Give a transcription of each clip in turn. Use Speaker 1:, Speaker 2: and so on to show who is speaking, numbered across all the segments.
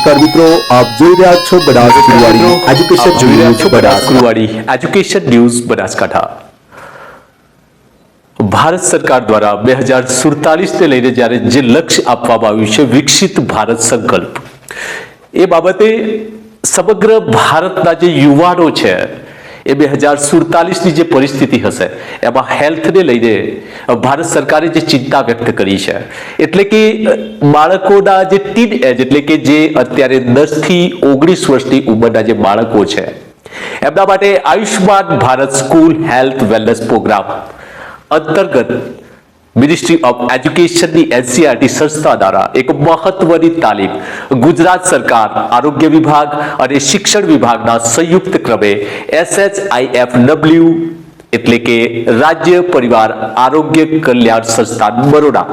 Speaker 1: નમસ્કાર મિત્રો આપ જોઈ રહ્યા છો બનાસ ગુરુવાડી એજ્યુકેશન
Speaker 2: જોઈ રહ્યા છો
Speaker 1: બનાસ
Speaker 2: બનાસકુરવાડી એજ્યુકેશન ન્યૂઝ બનાસકાંઠા. ભારત સરકાર દ્વારા બે હજાર સુડતાલીસને લઈને જ્યારે જે લક્ષ્ય આપવામાં આવ્યું છે વિકસિત ભારત સંકલ્પ. એ બાબતે સમગ્ર ભારતના જે યુવાનો છે એ બે હજાર સુડતાલીસની જે પરિસ્થિતિ હશે, એમાં હેલ્થને લઈને ભારત સરકારે જે ચિંતા વ્યક્ત કરી છે, એટલે કે બાળકોના જે ટીન એજ, એટલે કે જે અત્યારે દસથી ઓગણીસ વર્ષની ઉંમરના જે બાળકો છે, એમના માટે Ayushman Bharat school health wellness programme અંતર્ગત મિનિસ્ટ્રી ઓફ એજ્યુકેશનની એનસીઆરટી સંસ્થા દ્વારા એક મહત્વની તાલીમ ગુજરાત સરકાર, આરોગ્ય વિભાગ અને શિક્ષણ વિભાગના સંયુક્ત ક્રમે એસએચઆઈએફ ડબલ્યુ એટલે કે રાજ્ય પરિવાર આરોગ્ય કલ્યાણ સંસ્થાન બરોડા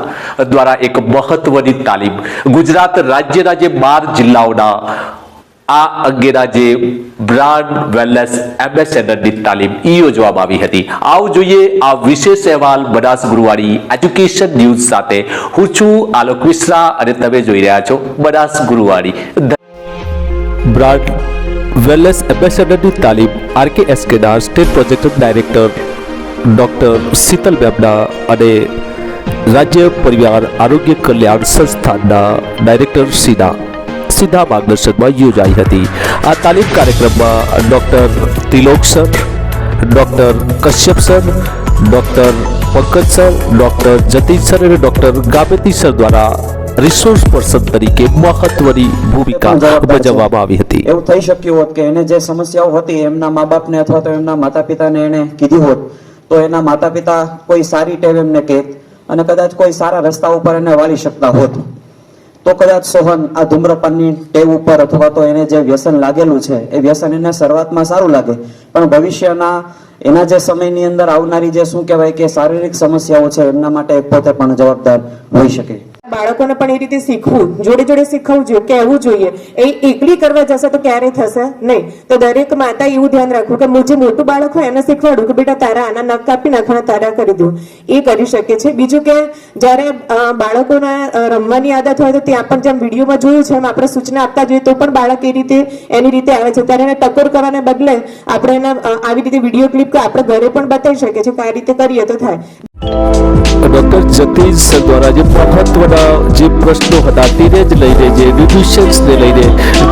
Speaker 2: દ્વારા એક મહત્વની તાલીમ ગુજરાત રાજ્યના જે બાર જિલ્લાઓના આ અંગેના જે બ્રાન્ડ વેલનેસ એમ્બેસેડરની તાલીમ ઈ યોજવામાં આવી હતી. આવ જોઈએ આ વિશેષ અહેવાલ બનાસ ગુરુવાડી એજ્યુકેશન ન્યૂઝ સાથે. હું છું આલોક મિશ્રા અને તમે જોઈ રહ્યા છો બનાસ ગુરુવાડી બ્રાન્ડ વેલનેસ એમ્બેસેડરની તાલીમ, RK Kedar state project director doctor Sheetal Bebda અને રાજ્ય પરિવાર આરોગ્ય કલ્યાણ સંસ્થાનના ડાયરેક્ટર સીના. સીધા માર્ગદર્શનમાં યોજાઈ હતી. આ તાલીમ કાર્યક્રમમાં doctor Tilok sir doctor Kashyap sir doctor Pankaj sir doctor Jatin sir અને ડોક્ટર ગામેતી સર દ્વારા રિસોર્સ પર્સન તરીકે મહત્વની ભૂમિકા ભજવવામાં આવી હતી.
Speaker 3: એવું થઈ શક્યું હોત કે એને જે સમસ્યાઓ હતી એમના મા બાપને અથવા તો એમના માતા પિતાને એને કીધી હોત તો એના માતા પિતા કોઈ સારી ટેવ એમને કહેત અને કદાચ કોઈ સારા રસ્તા ઉપર એને વાળી શકતા હોત. તો કદાચ સોહન આ ધૂમ્રપાનની ટેવ ઉપર અથવા તો એને જે વ્યસન લાગેલું છે, એ વ્યસન એને શરૂઆતમાં સારું લાગે. પણ ભવિષ્યના એના જે સમયની અંદર આવનારી જે શું કહેવાય કે શારીરિક સમસ્યાઓ છે, એમના માટે પોતે પણ જવાબદાર હોઈ શકે.
Speaker 4: બાળકોને પણ એ રીતે શીખવું, જોડે જોડે શીખવું જોઈએ, કહેવું જોઈએ. એ એકલી કરવા જશે તો ક્યારેય થશે? નહીં. તો દરેક માતા એવું ધ્યાન રાખવું કે જે મોટું બાળક હોય એને શીખવાડું કે બેટા તારા આના નખ કાપી નાખવાના તારા કરી દઉં. એ કરી શકે છે. બીજું કે જ્યારે બાળકોના રમવાની આદત હોય તો ત્યાં પણ જેમ વિડીયોમાં જોયું છે એમ આપણે સૂચના આપતા જોઈએ, તો પણ બાળક એ રીતે, એની રીતે આવે છે. ત્યારે એને ટકોર કરવાને બદલે આપણે એને આવી રીતે વીડિયો ક્લિપ આપણે ઘરે પણ બતાવી શકીએ છીએ કે આ રીતે કરીએ તો થાય.
Speaker 2: ડોક્ટર જતીન સર દ્વારા જે મહત્વના જે પ્રશ્નો હતા તેને જ લઈને જે ન્યુટ્રિશન્સને લઈને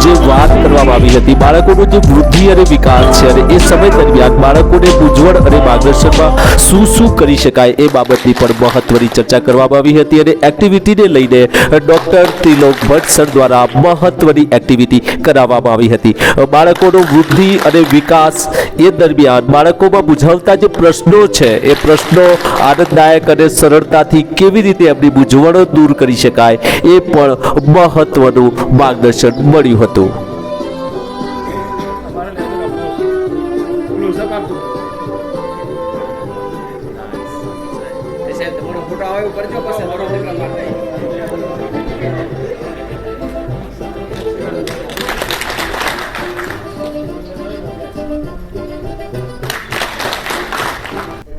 Speaker 2: જે વાત કરવામાં આવી હતી, બાળકોનું જે વૃદ્ધિ અને વિકાસ છે અને એ સમય દરમિયાન બાળકોને ઉજ્જવળ અને માર્ગદર્શનમાં શું શું કરી શકાય એ બાબતની પણ મહત્વની ચર્ચા કરવામાં આવી હતી અને એક્ટિવિટીને લઈને ડોક્ટર ત્રિલોક ભટ્ટ સર દ્વારા મહત્વની એક્ટિવિટી કરાવવામાં આવી હતી. બાળકોનો વૃદ્ધિ અને વિકાસ એ દરમિયાન બાળકોમાં બુઝાવતા જે પ્રશ્નો છે, એ પ્રશ્નો આનંદદાયક અને સરળતાથી કેવી રીતે આપણી મૂંઝવણો દૂર કરી શકાય એ પણ મહત્વનું માર્ગદર્શન મળ્યું હતું.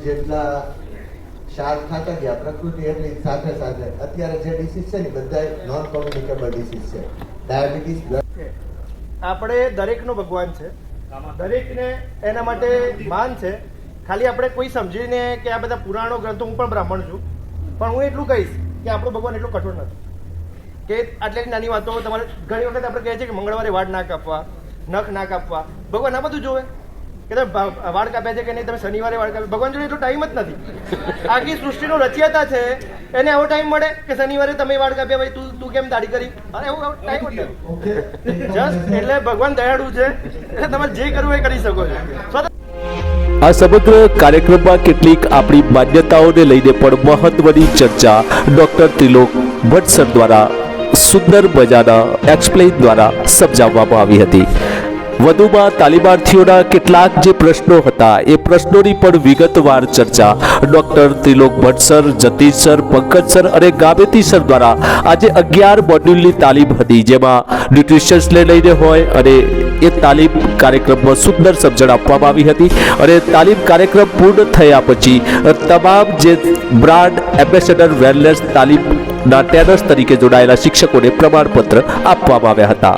Speaker 5: જેટલા શાર્પ ખાતા ગયા, પ્રકૃતિ એટલી સાથે સાથે. અત્યારે જે ડિસીઝ છે ને બધા નોન કોમ્યુનિકેબલ ડિસીઝ છે. ડાયાબિટીસ.
Speaker 6: આપણે દરેકનો ભગવાન છે. દરેકને એના માટે માન છે. ખાલી આપણે કોઈ સમજીને કે આ બધા પુરાણો ગ્રંથો હું પણ બ્રાહ્મણ છું. પણ હું એટલું કહીશ કે આપણો ભગવાન એટલો કઠોર નથી. કે આટલી નાની વાતો તમારે ઘણી વખત આપણે કહે છે કે મંગળવારે વાળ ના કાપવા, નખ ના કાપવા. ભગવાન આ બધું જોવે. કે તમે વાળ કાપ્યા છે કે નહીં તમે શનિવારે વાળ કાપ્યા ભગવાન જોડે એટલો ટાઈમ જ નથી. આખી સૃષ્ટિનો રચયતા છે એને એવો ટાઈમ મળે કે શનિવારે તમે વાળ કાપ્યા ભાઈ તું તું કેમ દાઢી કરી? અરે એવો ટાઈમ જસ્ટ એટલે ભગવાન દયાળુ છે એટલે તમે જે કરવું એ કરી શકો છો.
Speaker 2: આ સમગ્ર કાર્યક્રમમાં કેટલીક આપણી માન્યતાઓને લઈને પણ મહત્વની ચર્ચા ડોક્ટર ત્રિલોક ભટ્ટ સર દ્વારા સુંદર મજાના એક્સપ્લેન દ્વારા સમજાવવામાં આવી હતી. વધુમાં તાલીમાર્થીઓના કેટલાક જે પ્રશ્નો હતા, એ પ્રશ્નોની પણ વિગતવાર ચર્ચા. Doctor Trilok Bhatt sir, Jatish sir, Pankaj sir અને ગાબેતી સર દ્વારા આજે અગિયાર મોડ્યુલની તાલીમ હતી, જેમાં ન્યુટ્રિશન્સને લઈને હોય અને એ તાલીમ કાર્યક્રમમાં સુંદર સમજણ આપવામાં આવી હતી અને તાલીમ કાર્યક્રમ પૂર્ણ થયા પછી તમામ જે બ્રાન્ડ એમ્બેસેડર, વેલનેસ તાલીમના ટેનર્સ તરીકે જોડાયેલા શિક્ષકોને પ્રમાણપત્ર આપવામાં આવ્યા હતા.